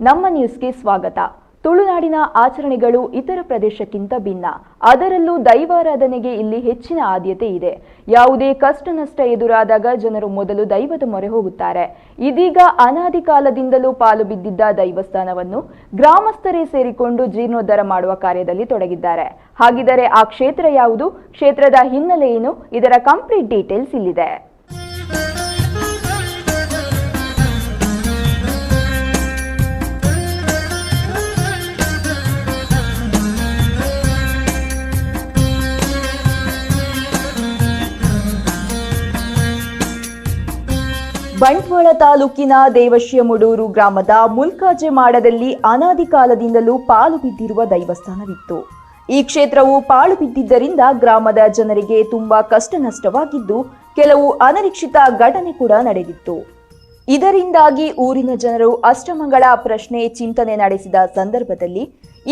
ನಮ್ಮ ನ್ಯೂಸ್ಗೆ ಸ್ವಾಗತ. ತುಳುನಾಡಿನ ಆಚರಣೆಗಳು ಇತರ ಪ್ರದೇಶಕ್ಕಿಂತ ಭಿನ್ನ. ಅದರಲ್ಲೂ ದೈವಾರಾಧನೆಗೆ ಇಲ್ಲಿ ಹೆಚ್ಚಿನ ಆದ್ಯತೆ ಇದೆ. ಯಾವುದೇ ಕಷ್ಟ ನಷ್ಟ ಎದುರಾದಾಗ ಜನರು ಮೊದಲು ದೈವದ ಮೊರೆ ಹೋಗುತ್ತಾರೆ. ಇದೀಗ ಅನಾದಿ ಕಾಲದಿಂದಲೂ ಪಾಲು ಬಿದ್ದಿದ್ದ ದೈವಸ್ಥಾನವನ್ನು ಗ್ರಾಮಸ್ಥರೇ ಸೇರಿಕೊಂಡು ಜೀರ್ಣೋದ್ಧಾರ ಮಾಡುವ ಕಾರ್ಯದಲ್ಲಿ ತೊಡಗಿದ್ದಾರೆ. ಹಾಗಿದರೆ ಆ ಕ್ಷೇತ್ರ ಯಾವುದು? ಕ್ಷೇತ್ರದ ಹಿನ್ನೆಲೆ ಏನು? ಇದರ ಕಂಪ್ಲೀಟ್ ಡೀಟೇಲ್ಸ್ ಇಲ್ಲಿದೆ. ಬಂಟ್ವಾಳ ತಾಲೂಕಿನ ದೇವಶ್ಯಮುಡೂರು ಗ್ರಾಮದ ಮುಲ್ಕಾಜೆ ಮಾಡದಲ್ಲಿ ಅನಾದಿ ಕಾಲದಿಂದಲೂ ಪಾಲು ಬಿದ್ದಿರುವ ದೈವಸ್ಥಾನವಿತ್ತು. ಈ ಕ್ಷೇತ್ರವು ಪಾಳು ಬಿದ್ದಿದ್ದರಿಂದ ಗ್ರಾಮದ ಜನರಿಗೆ ತುಂಬಾ ಕಷ್ಟ ನಷ್ಟವಾಗಿದ್ದು ಕೆಲವು ಅನಿರೀಕ್ಷಿತ ಘಟನೆ ಕೂಡ ನಡೆದಿತ್ತು. ಇದರಿಂದಾಗಿ ಊರಿನ ಜನರು ಅಷ್ಟಮಂಗಳ ಪ್ರಶ್ನೆ ಚಿಂತನೆ ನಡೆಸಿದ ಸಂದರ್ಭದಲ್ಲಿ,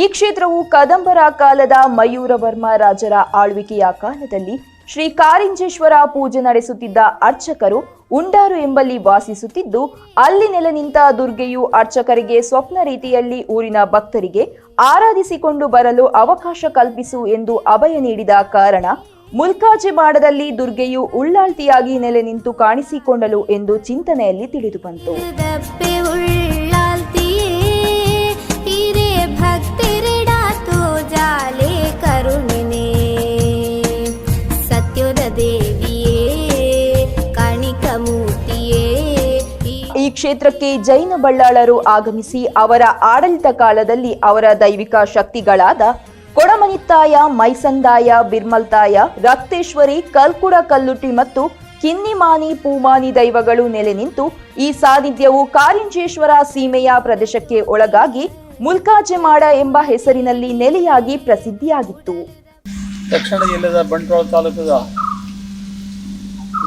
ಈ ಕ್ಷೇತ್ರವು ಕದಂಬರ ಕಾಲದ ಮಯೂರವರ್ಮ ರಾಜರ ಆಳ್ವಿಕೆಯ ಕಾಲದಲ್ಲಿ ಶ್ರೀ ಕಾರಿಂಜೇಶ್ವರ ಪೂಜೆ ನಡೆಸುತ್ತಿದ್ದ ಅರ್ಚಕರು ಉಂಡಾರು ಎಂಬಲ್ಲಿ ವಾಸಿಸುತ್ತಿದ್ದು, ಅಲ್ಲಿ ನೆಲೆ ನಿಂತ ದುರ್ಗೆಯು ಅರ್ಚಕರಿಗೆ ಸ್ವಪ್ನ ರೀತಿಯಲ್ಲಿ ಊರಿನ ಭಕ್ತರಿಗೆ ಆರಾಧಿಸಿಕೊಂಡು ಬರಲು ಅವಕಾಶ ಕಲ್ಪಿಸು ಎಂದು ಅಭಯ ನೀಡಿದ ಕಾರಣ, ಮುಲ್ಕಾಜೆ ಮಾಡದಲ್ಲಿ ದುರ್ಗೆಯು ಉಳ್ಳಾಳ್ತಿಯಾಗಿ ನೆಲೆ ನಿಂತು ಕಾಣಿಸಿಕೊಂಡಲು ಎಂದು ಚಿಂತನೆಯಲ್ಲಿ ತಿಳಿದು ಕ್ಷೇತ್ರಕ್ಕೆ ಜೈನ ಬಳ್ಳಾಳರು ಆಗಮಿಸಿ ಅವರ ಆಡಳಿತ ಕಾಲದಲ್ಲಿ ಅವರ ದೈವಿಕ ಶಕ್ತಿಗಳಾದ ಕೊಡಮನಿತ್ತಾಯ, ಮೈಸಂದಾಯ, ಬಿರ್ಮಲ್ತಾಯ, ರಕ್ತೇಶ್ವರಿ, ಕಲ್ಕುಡ ಕಲ್ಲುಟಿ ಮತ್ತು ಕಿನ್ನಿಮಾನಿ, ಪೂಮಾನಿ ದೈವಗಳು ನೆಲೆ ನಿಂತು ಈ ಸಾನ್ನಿಧ್ಯವು ಕಾರಿಂಜೇಶ್ವರ ಸೀಮೆಯ ಪ್ರದೇಶಕ್ಕೆ ಒಳಗಾಗಿ ಮುಲ್ಕಾಜೆಮಾಡ ಎಂಬ ಹೆಸರಿನಲ್ಲಿ ನೆಲೆಯಾಗಿ ಪ್ರಸಿದ್ಧಿಯಾಗಿತ್ತು. ದಕ್ಷಿಣ ಜಿಲ್ಲೆಯ ಬಂಟ್ವಾಳ ತಾಲೂಕದ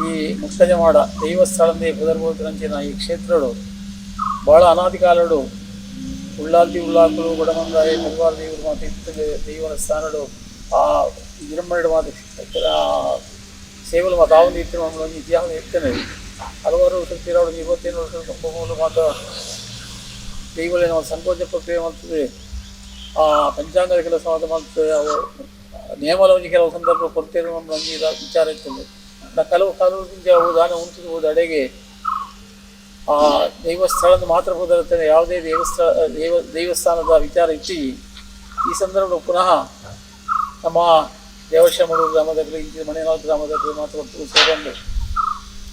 ಈ ಮುಕ್ತಜಮಾಡ ದೈವಸ್ಥಳಂದೇ ಪದರ್ಬೋತರಂಚಿನ ಈ ಕ್ಷೇತ್ರಗಳು ಬಹಳ ಅನಾದಿ ಕಾಲಡು ಉಳ್ಳಾಲ್ತಿ ಉಳ್ಳಾಕಲು ಗುಡಮಂದಾಯ ಮಲ್ವಾರ ದೇವರು ಮತ್ತು ಇತ್ತಗೆ ದೈವನ ಸ್ಥಾನಗಳು ಆ ವಿಜೃಂಭಣೆ ಮಾತು ಸೇವಲು ಮತ್ತು ಆ ಒಂದು ಒಂದು ಇತಿಹಾಸ ಇರ್ತೇನೆ ಹಲವಾರು ವರ್ಷ ಇವತ್ತೇನು ವರ್ಷ ತುಂಬ ಮಾತು ದೈವಗಳ ನಾವು ಸಂಕೋಚ ಪ್ರಕ್ರಿಯೆ ಮಾಡ್ತದೆ. ಆ ಪಂಚಾಂಗದ ಕೆಲಸ ಮಾತ್ರ ಮಾಡ್ತದೆ. ಅವು ನಿಯಮಲವಾಗಿ ಕೆಲವು ಸಂದರ್ಭ ಕೊಡ್ತೇವೆ ನಮ್ಮ ವಿಚಾರ ಇರ್ತದೆ. ಕೆಲವು ಕಾನೂನಿಂದ ಉದಾಹರಣೆ ಉಂಟು ಹೋದ ಅಡೆಗೆ, ಆ ದೈವಸ್ಥಳದ ಮಾತ್ರ ಹೋದರೆ ಯಾವುದೇ ದೇವಸ್ಥಳ, ದೇವ, ದೇವಸ್ಥಾನದ ವಿಚಾರ ಇಟ್ಟು ಈ ಸಂದರ್ಭದಲ್ಲಿ ಪುನಃ ನಮ್ಮ ದೇವಶಮೂರು ಗ್ರಾಮದಲ್ಲಿ ಈ ಮಣಿನಾಳ್ ಗ್ರಾಮದಲ್ಲಿ ಮಾತ್ರ ಒಟ್ಟು ಸೇರಿಕೊಂಡು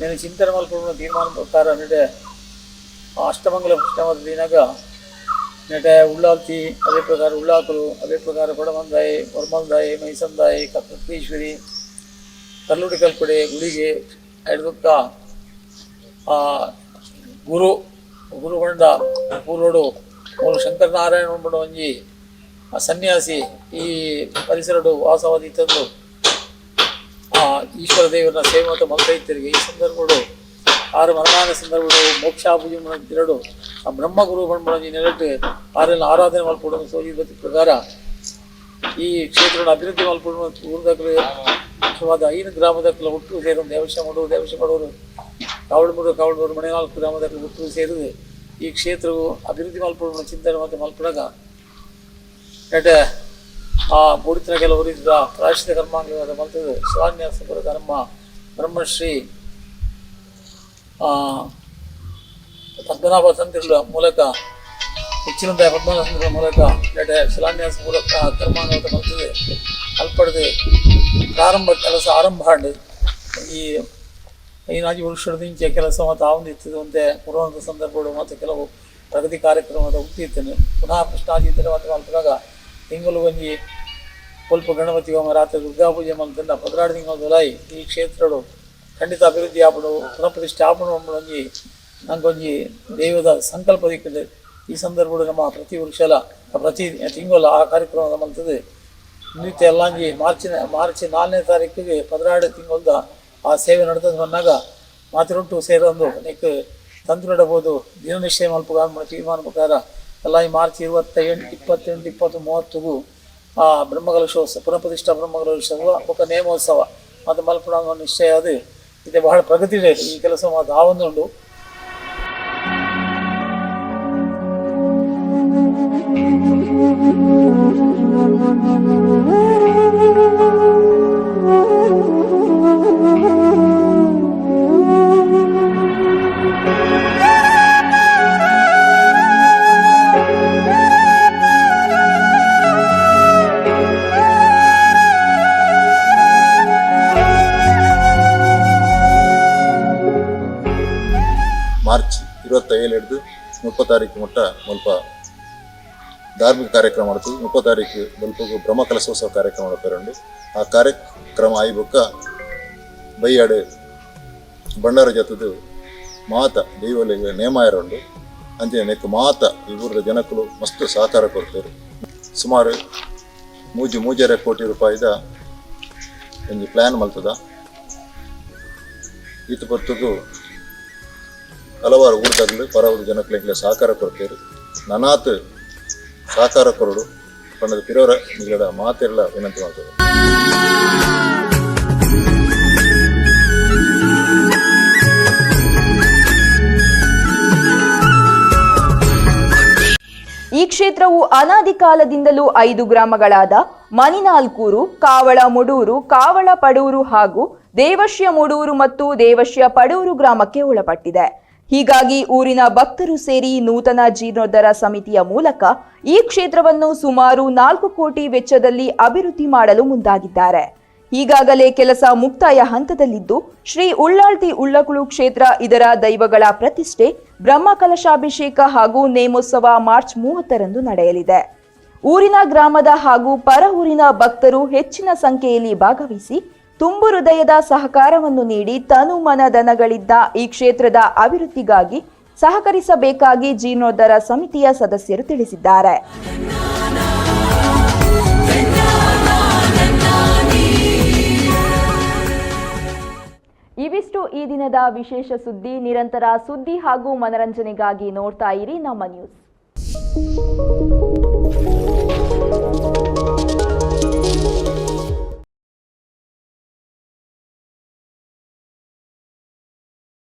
నేను ಚಿಂತನೆ ಮಲ್ಪಡುವ ತೀರ್ಮಾನ ಪ್ರಕಾರ ನಡೆ ಆ ಅಷ್ಟಮಂಗಲ ಕೃಷ್ಣವಾದ ದಿನಾಗ ನೆಟೆ ಉಳ್ಳಾಲ್ತಿ, ಅದೇ ಪ್ರಕಾರ ಉಳ್ಳಾಕಲು, ಅದೇ ಪ್ರಕಾರ ಕೊಡಮಂದಾಯಿ ಹೊರಮಂದಾಯಿ ಮೈಸಂದಾಯಿ ಕತ್ತೀಶ್ವರಿ ಕಲ್ಲುಡಿ ಕಲ್ಪಡೆ ಗುಡಿಗೆ ಹಿಡಿದುತ್ತ ಗುರು, ಗುರುಗೊಂಡ ಪೂರ್ವಡು ಅವನು ಶಂಕರನಾರಾಯಣ ಒಂಜಿ, ಆ ಸನ್ಯಾಸಿ ಈ ಪರಿಸರಡು ವಾಸವಾದಿ ತಂದು, ಆ, ಈಶ್ವರ ದೇವರನ್ನ ಸೇವೆ ಮತ್ತು ಮಲ್ಕೈತರಿಗೆ. ಈ ಸಂದರ್ಭಗಳು ಆರು ಮರಣಾನ ಸಂದರ್ಭಗಳು ಮೋಕ್ಷಾಪೂಜೆ ಎರಡು ಆ ಬ್ರಹ್ಮಗುರು ಬಂದ್ಬಿಡೋದು ನೆರಟು ಆರೆಲ್ಲ ಆರಾಧನೆ ಮಲ್ಪಡೋದು ಸೋಜಿ ಪ್ರಕಾರ ಈ ಕ್ಷೇತ್ರವನ್ನು ಅಭಿವೃದ್ಧಿ ಮಾಡಿಕೊಂಡು ಮುಖ್ಯವಾದ ಐದು ಗ್ರಾಮದಕ್ಕಲು ಹುಟ್ಟು ಸೇರು ದೇವಶ ಮಾಡೋರು ದೇವಶ ಮಾಡೋರು ಕಾವಳಮೂರು ಕಾವಳಮೂರು ಮನೆ ನಾಲ್ಕು ಗ್ರಾಮದಲ್ಲಿ ಹುಟ್ಟು ಸೇರಿದು. ಈ ಕ್ಷೇತ್ರವು ಅಭಿವೃದ್ಧಿ ಮಲ್ಪಡುವ ಚಿಂತನೆ ಮತ್ತು ಮಲ್ಪಡಾಗ ನಟ ಆ ಮೂಡಿತನ ಕೆಲವರು ಇದ್ದ ಪ್ರಾಶಿತ ಕರ್ಮಾಂಗವಾದ ಮಲ್ತದ್ದು ಶಿವಾನ್ಯಾಸಪುರ ಕರ್ಮ ಬ್ರಹ್ಮಶ್ರೀ, ಆ ಪದ್ಮನಾಭ ತಂತ್ರಗಳ ಮೂಲಕ ಹೆಚ್ಚಿನದ ಪದ್ಮನಾಭ ಮೂಲಕ ನೆಟ ಶಿಲಾನ್ಯಾಸ ಮೂಲಕ ಕರ್ಮಾಂಗವಾದ ಮಲ್ತದೆ ಅಲ್ಪಡದೆ ಪ್ರಾರಂಭ ಕೆಲಸ ಆರಂಭ ಆಂಡು ಈ ಐನಾಜಿ ವರ್ಷದಿಂದ ಕೆಲಸ ಮತ್ತು ಆವಂದಿತ್ತಿದ್ದು ಅಂತೆ ಕೊಡುವಂಥ ಸಂದರ್ಭಗಳು ಮತ್ತು ಕೆಲವು ಪ್ರಗತಿ ಕಾರ್ಯಕ್ರಮದ ಹುಟ್ಟಿರ್ತೇನೆ ಪುನಃ ಕೃಷ್ಣಾಜಿ ಮತ್ತು ಮಲ್ಪದಾಗ ತಿಂಗಳು ಒಂಜಿ ಸ್ವಲ್ಪ ಗಣಪತಿ ಹೋಮ, ರಾತ್ರಿ ದುರ್ಗಾ ಪೂಜೆ ಮಲ್ತಂಡ ಪದ್ರಾಡು ತಿಂಗಳು ಈ ಕ್ಷೇತ್ರಗಳು ಖಂಡಿತ ಅಭಿವೃದ್ಧಿ ಆಪಡು ಪುನಃಪ್ರತಿಷ್ಠೆ ಆಪಡು ಒಂಜಿ ನಂಗೊಂಜಿ ದೇವದ ಸಂಕಲ್ಪ ಈ ಸಂದರ್ಭದಲ್ಲಿ ನಮ್ಮ ಪ್ರತಿ ವರ್ಷಲ ಪ್ರತಿ ತಿಂಗಳು ಆ ಕಾರ್ಯಕ್ರಮದ ನಮ್ಮಂಥದ್ದು ನಿತ್ಯ ಮಾರ್ಚ್ ಮಾರ್ಚಿನ, ಮಾರ್ಚ್ ನಾಲ್ಕನೇ ತಾರೀಕಿಗೆ ಪದ್ರಾಡು ತಿಂಗಳದ ಆ ಸೇವೆ ನಡೆದ ಬಂದಾಗ ಮಾತಿರುಂಟು ಸೇರೊಂದು ಅನೇಕ ತಂದು ನಡಬಹುದು ದಿನ ನಿಶ್ಚಯ ಮಲ್ಪಗ ತೀರ್ಮಾನ ಪ್ರಕಾರ ಎಲ್ಲ ಈ ಮಾರ್ಚ್ ಇರುವತ್ತ ಎಂಟು ಇಪ್ಪತ್ತೆಂಟು ಇಪ್ಪತ್ತು ಮೂವತ್ತಿಗೂ ಆ ಬ್ರಹ್ಮಕಲಶೋತ್ಸವ ಪುನಃಪ್ರತಿಷ್ಠಾ ಬ್ರಹ್ಮಕಲಶೋತ್ಸವ ಒಬ್ಬ ನೇಮೋತ್ಸವ. ಮತ್ತು ಮಲ್ಪಡ ನಿಶ್ಚಯ ಅದು. ಇದೆ ಬಹಳ ಪ್ರಗತಿ ಈ ಕೆಲಸ ಮಾತು ಆ ಒಂದುಂಡು ಮಾರ್ಚ್ ಇರುವತ್ತೈದು ಹಿಡಿದು ಮುಪ್ಪತ್ತು ತಾರೀಕು ಮುಟ್ಟ ಮುಲ್ಪ ಧಾರ್ಮಿಕ ಕಾರ್ಯಕ್ರಮ ಮಾಡ್ತೀವಿ. ಮುಪ್ಪ ತಾರೀಕು ಸ್ವಲ್ಪ ಬ್ರಹ್ಮ ಕಲಶೋತ್ಸವ ಕಾರ್ಯಕ್ರಮ ಮಾಡ್ತಾರಂಡು ಆ ಕಾರ್ಯಕ್ರಮ ಆಯ್ಬೊಕ್ಕ ಬೈಯಾಡು ಬಂಡಾರ ಜಾತದ ಮಾತ ದೇವಾಲಯ ನೇಮ ಇರೋಂಡು ಅಂಚೆ ನೆಕ್ ಮಾತ ಈ ಊರ ಜನಕ್ಕಳು ಮಸ್ತ್ ಸಹಕಾರ ಕೊಡ್ತಾರೆ ಸುಮಾರು ಮೂಜು ಮೂಜರೆ ಕೋಟಿ ರೂಪಾಯಿದ ಒಂದು ಪ್ಲ್ಯಾನ್ ಮಲ್ತದ ಈತ ಹೊತ್ತಿಗೂ ಹಲವಾರು ಊಟಗಳು ಪರವಾದ ಜನಕ್ಕೆ ಸಹಕಾರ ಕೊಡ್ತೇವೆ. ನನಾತ್ ಸಹಕಾರ ಕೊರಡು ಪಂಡದ ಪಿರೋರ ನಿಗಡ ಮಾತೆಲ್ಲ ವಿನಂತಿ ಈ ಕ್ಷೇತ್ರವು ಅನಾದಿ ಕಾಲದಿಂದಲೂ ಐದು ಗ್ರಾಮಗಳಾದ ಮನಿನಾಲ್ಕೂರು ಕಾವಳ ಮುಡೂರು ಕಾವಳ ಪಡೂರು ಹಾಗೂ ದೇವಶ್ಯ ಮುಡೂರು ಮತ್ತು ದೇವಶ್ಯ ಪಡೂರು ಗ್ರಾಮಕ್ಕೆ ಒಳಪಟ್ಟಿದೆ. ಹೀಗಾಗಿ ಊರಿನ ಭಕ್ತರು ಸೇರಿ ನೂತನ ಜೀರ್ಣೋದ್ಧಾರ ಸಮಿತಿಯ ಮೂಲಕ ಈ ಕ್ಷೇತ್ರವನ್ನು ಸುಮಾರು ನಾಲ್ಕು ಕೋಟಿ ವೆಚ್ಚದಲ್ಲಿ ಅಭಿವೃದ್ಧಿ ಮಾಡಲು ಮುಂದಾಗಿದ್ದಾರೆ. ಈಗಾಗಲೇ ಕೆಲಸ ಮುಕ್ತಾಯ ಹಂತದಲ್ಲಿದ್ದು, ಶ್ರೀ ಉಳ್ಳಾಳ್ತಿ ಉಳ್ಳಕುಳು ಕ್ಷೇತ್ರ ಇದರ ದೈವಗಳ ಪ್ರತಿಷ್ಠೆ ಬ್ರಹ್ಮಕಲಶಾಭಿಷೇಕ ಹಾಗೂ ನೇಮೋತ್ಸವ ಮಾರ್ಚ್ ಮೂವತ್ತರಂದು ನಡೆಯಲಿದೆ. ಊರಿನ ಗ್ರಾಮದ ಹಾಗೂ ಪರ ಊರಿನ ಭಕ್ತರು ಹೆಚ್ಚಿನ ಸಂಖ್ಯೆಯಲ್ಲಿ ಭಾಗವಹಿಸಿ ತುಂಬು ಹೃದಯದ ಸಹಕಾರವನ್ನು ನೀಡಿ ತನು ಮನದನಗಳಿದ್ದ ಈ ಕ್ಷೇತ್ರದ ಅಭಿವೃದ್ಧಿಗಾಗಿ ಸಹಕರಿಸಬೇಕಾಗಿ ಜೀರ್ಣೋದ್ಧರ ಸಮಿತಿಯ ಸದಸ್ಯರು ತಿಳಿಸಿದ್ದಾರೆ. ಇವಿಷ್ಟು ಈ ದಿನದ ವಿಶೇಷ ಸುದ್ದಿ. ನಿರಂತರ ಸುದ್ದಿ ಹಾಗೂ ಮನರಂಜನೆಗಾಗಿ ನೋಡ್ತಾ ಇರಿ ನಮ್ಮ ನ್ಯೂಸ್.